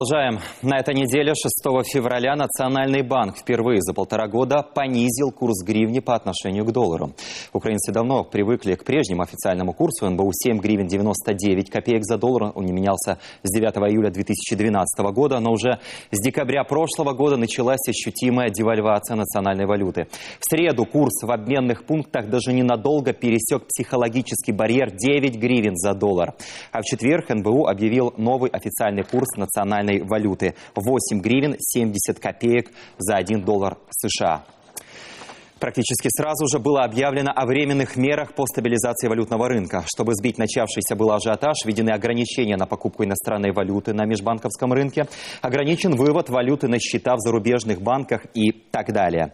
Продолжаем. На этой неделе, 6 февраля, Национальный банк впервые за полтора года понизил курс гривни по отношению к доллару. Украинцы давно привыкли к прежнему официальному курсу. НБУ 7 гривен 99 копеек за доллар. Он не менялся с 9 июля 2012 года, но уже с декабря прошлого года началась ощутимая девальвация национальной валюты. В среду курс в обменных пунктах даже ненадолго пересек психологический барьер 9 гривен за доллар. А в четверг НБУ объявил новый официальный курс национальной национальной валюты. 8 гривен 70 копеек за 1 доллар США. Практически сразу же было объявлено о временных мерах по стабилизации валютного рынка. Чтобы сбить начавшийся был ажиотаж, введены ограничения на покупку иностранной валюты на межбанковском рынке, ограничен вывод валюты на счета в зарубежных банках и так далее.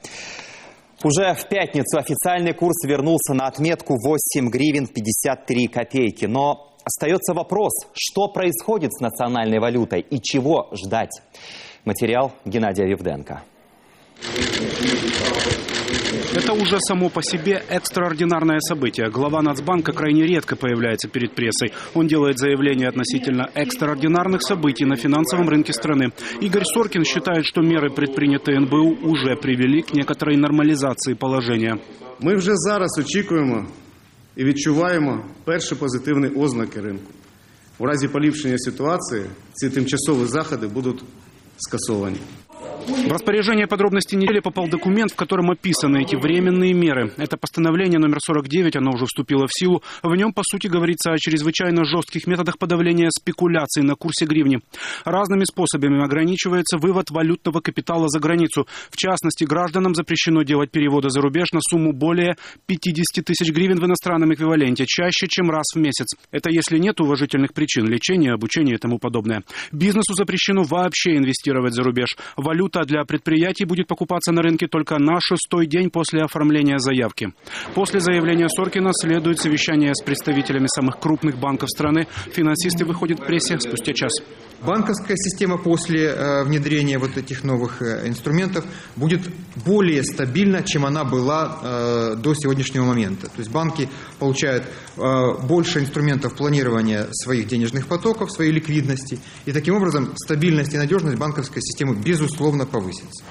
Уже в пятницу официальный курс вернулся на отметку 8 гривен 53 копейки. Но Остается вопрос, что происходит с национальной валютой и чего ждать. Материал Геннадия Евденко. Это уже само по себе экстраординарное событие. Глава Нацбанка крайне редко появляется перед прессой. Он делает заявление относительно экстраординарных событий на финансовом рынке страны. Игорь Соркин считает, что меры, предпринятые НБУ, уже привели к некоторой нормализации положения. Мы уже зараз очікуємо і відчуваємо перші позитивні ознаки ринку. У разі поліпшення ситуації ці тимчасові заходи будуть скасовані. В распоряжение подробностей недели попал документ, в котором описаны эти временные меры. Это постановление номер 49, оно уже вступило в силу. В нем, по сути, говорится о чрезвычайно жестких методах подавления спекуляций на курсе гривни. Разными способами ограничивается вывод валютного капитала за границу. В частности, гражданам запрещено делать переводы за рубеж на сумму более 50 тысяч гривен в иностранном эквиваленте, чаще, чем раз в месяц. Это если нет уважительных причин, лечения, обучения и тому подобное. Бизнесу запрещено вообще инвестировать за рубеж. Валюта Валюта для предприятий будет покупаться на рынке только на шестой день после оформления заявки. После заявления Соркина следует совещание с представителями самых крупных банков страны. Финансисты выходят к прессе спустя час. Банковская система после э, внедрения вот этих новых э, инструментов будет более стабильна, чем она была э, до сегодняшнего момента. То есть банки получают больше инструментов планирования своих денежных потоков, своей ликвидности. И таким образом стабильность и надежность банковской системы безусловно повысится.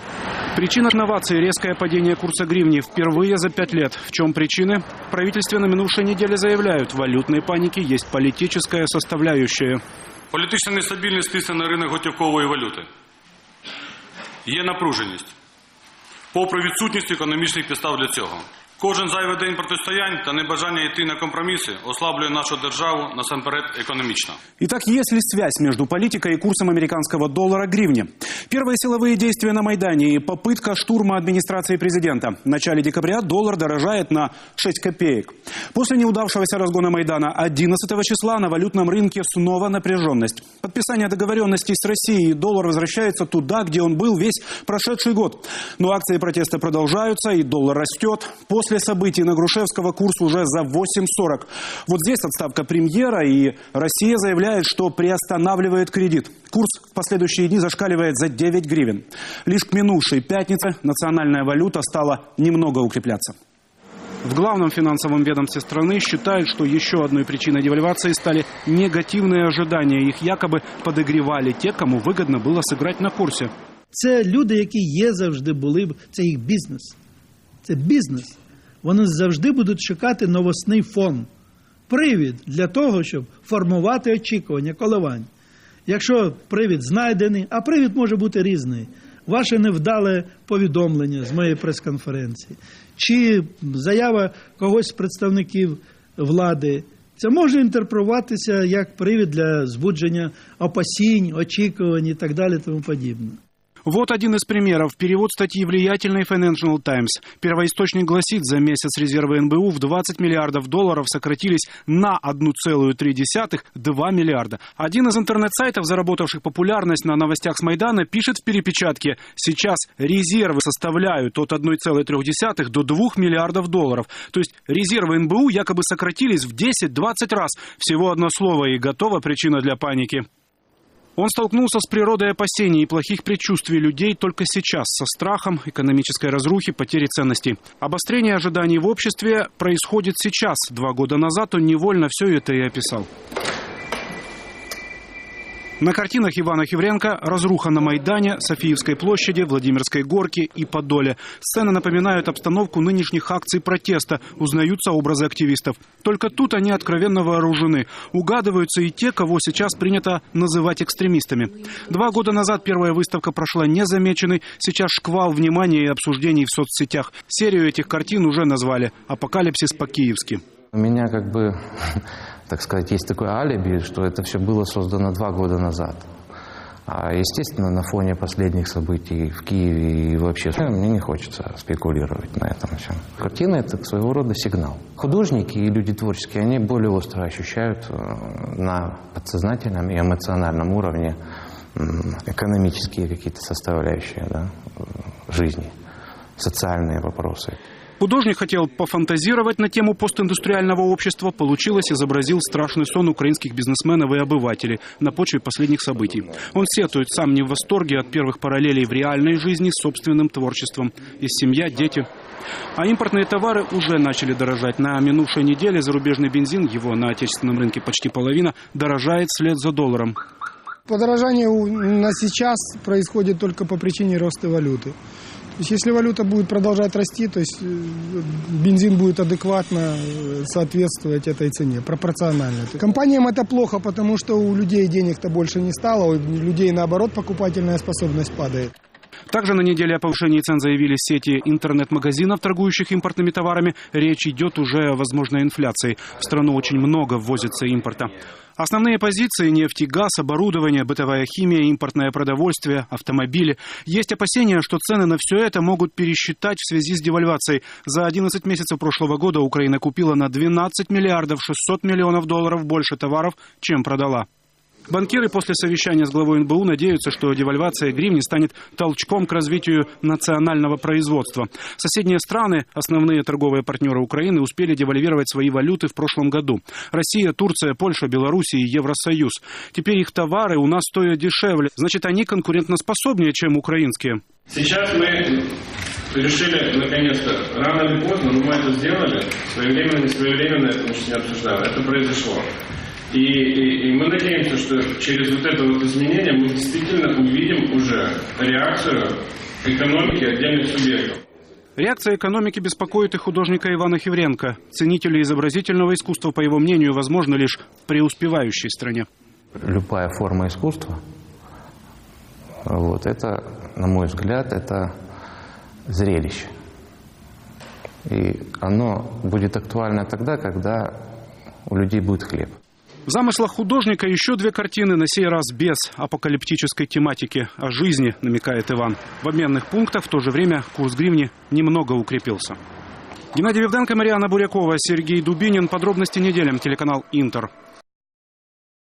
Причина инновации – резкое падение курса гривни впервые за пять лет. В чем причины? Правительство на минувшей неделе заявляют, валютной паники есть политическая составляющая. Політична нестабільність тисне на ринок готівкової валюти. Є напруженість, попри відсутність економічних підстав для цього. Кожен зайвий день протистоянь та небажання йти на компромисы ослаблює нашу державу насамперед экономично. Итак, есть ли связь между политикой и курсом американского доллара гривни? Первые силовые действия на Майдане и попытка штурма администрации президента. В начале декабря доллар дорожает на 6 копеек. После неудавшегося разгона Майдана 11 числа на валютном рынке снова напряженность. Подписание договоренностей с Россией доллар возвращается туда, где он был весь прошедший год. Но акции протеста продолжаются и доллар растет. После После событий на Грушевского курс уже за 8,40. Вот здесь отставка премьера, и Россия заявляет, что приостанавливает кредит. Курс в последующие дни зашкаливает за 9 гривен. Лишь к минувшей пятнице национальная валюта стала немного укрепляться. В главном финансовом ведомстве страны считают, что еще одной причиной девальвации стали негативные ожидания. Их якобы подогревали те, кому выгодно было сыграть на курсе. Це люди, які є завжди були, це їх бізнес. Це бізнес. Вони завжди будуть шукати новосний фон, привід для того, щоб формувати очікування, коливань. Якщо привід знайдений, а привід може бути різний. Ваше невдале повідомлення з моєї прес-конференції, чи заява когось з представників влади, це може інтерпретуватися як привід для збудження опасінь, очікувань і так далі, тому подібне. Вот один из примеров. Перевод статьи влиятельной Financial Times. Первоисточник гласит, за месяц резервы НБУ в 20 миллиардов долларов сократились на 1,3 2 миллиарда. Один из интернет-сайтов, заработавших популярность на новостях с Майдана, пишет в перепечатке, сейчас резервы составляют от 1,3 до 2 миллиардов долларов. То есть резервы НБУ якобы сократились в 10-20 раз. Всего одно слово и готова причина для паники. Он столкнулся с природой опасений и плохих предчувствий людей только сейчас, со страхом экономической разрухи, потери ценностей. Обострение ожиданий в обществе происходит сейчас. Два года назад он невольно все это и описал. На картинах Ивана Хевренко разруха на Майдане, Софиевской площади, Владимирской горке и Подоле. Сцены напоминают обстановку нынешних акций протеста. Узнаются образы активистов. Только тут они откровенно вооружены. Угадываются и те, кого сейчас принято называть экстремистами. Два года назад первая выставка прошла незамеченной. Сейчас шквал внимания и обсуждений в соцсетях. Серию этих картин уже назвали «Апокалипсис по-киевски». Меня как бы, так сказать, есть такое алиби, что это все было создано два года назад. А, естественно, на фоне последних событий в Киеве и вообще, мне не хочется спекулировать на этом всем. Картина – это своего рода сигнал. Художники и люди творческие, они более остро ощущают э, на подсознательном и эмоциональном уровне экономические какие-то составляющие да, э, жизни, социальные вопросы. Художник хотел пофантазировать на тему постиндустриального общества. Получилось, изобразил страшный сон украинских бизнесменов и обывателей на почве последних событий. Он сетует, сам не в восторге от первых параллелей в реальной жизни с собственным творчеством. Есть семья, дети. А импортные товары уже начали дорожать. На минувшей неделе зарубежный бензин, его на отечественном рынке почти половина, дорожает вслед за долларом. Подорожание на сейчас происходит только по причине роста валюты. То есть если валюта будет продолжать расти, то есть э, бензин будет адекватно э, соответствовать этой цене, пропорционально. Компаниям это плохо, потому что у людей денег-то больше не стало, у людей наоборот покупательная способность падает. Также на неделе о повышении цен заявили сети интернет-магазинов, торгующих импортными товарами. Речь идет уже о возможной инфляции. В страну очень много ввозится импорта. Основные позиции – нефть и газ, оборудование, бытовая химия, импортное продовольствие, автомобили. Есть опасения, что цены на все это могут пересчитать в связи с девальвацией. За 11 месяцев прошлого года Украина купила на 12 миллиардов 600 миллионов долларов больше товаров, чем продала. Банкиры после совещания с главой НБУ надеются, что девальвация гривни станет толчком к развитию национального производства. Соседние страны, основные торговые партнеры Украины, успели девальвировать свои валюты в прошлом году. Россия, Турция, Польша, Белоруссия и Евросоюз. Теперь их товары у нас стоят дешевле. Значит, они конкурентоспособнее, чем украинские. Сейчас мы решили, наконец-то, рано или поздно, но мы это сделали, своевременно, не своевременно, это сейчас не обсуждали, это произошло. И, и- и мы надеемся, что через вот это вот изменение мы действительно увидим уже реакцию экономики отдельных субъектов. Реакция экономики беспокоит и художника Ивана Хевренко. Ценители изобразительного искусства, по его мнению, возможно лишь в преуспевающей стране. любая форма искусства, вот это, на мой взгляд, это зрелище. И оно будет актуально тогда, когда у людей будет хлеб. В замыслах художника еще две картины, на сей раз без апокалиптической тематики. О жизни, намекает Иван. В обменных пунктах в то же время курс гривни немного укрепился. Геннадий Вивденко, Мариана Бурякова, Сергей Дубинин. Подробности неделям. Телеканал «Интер».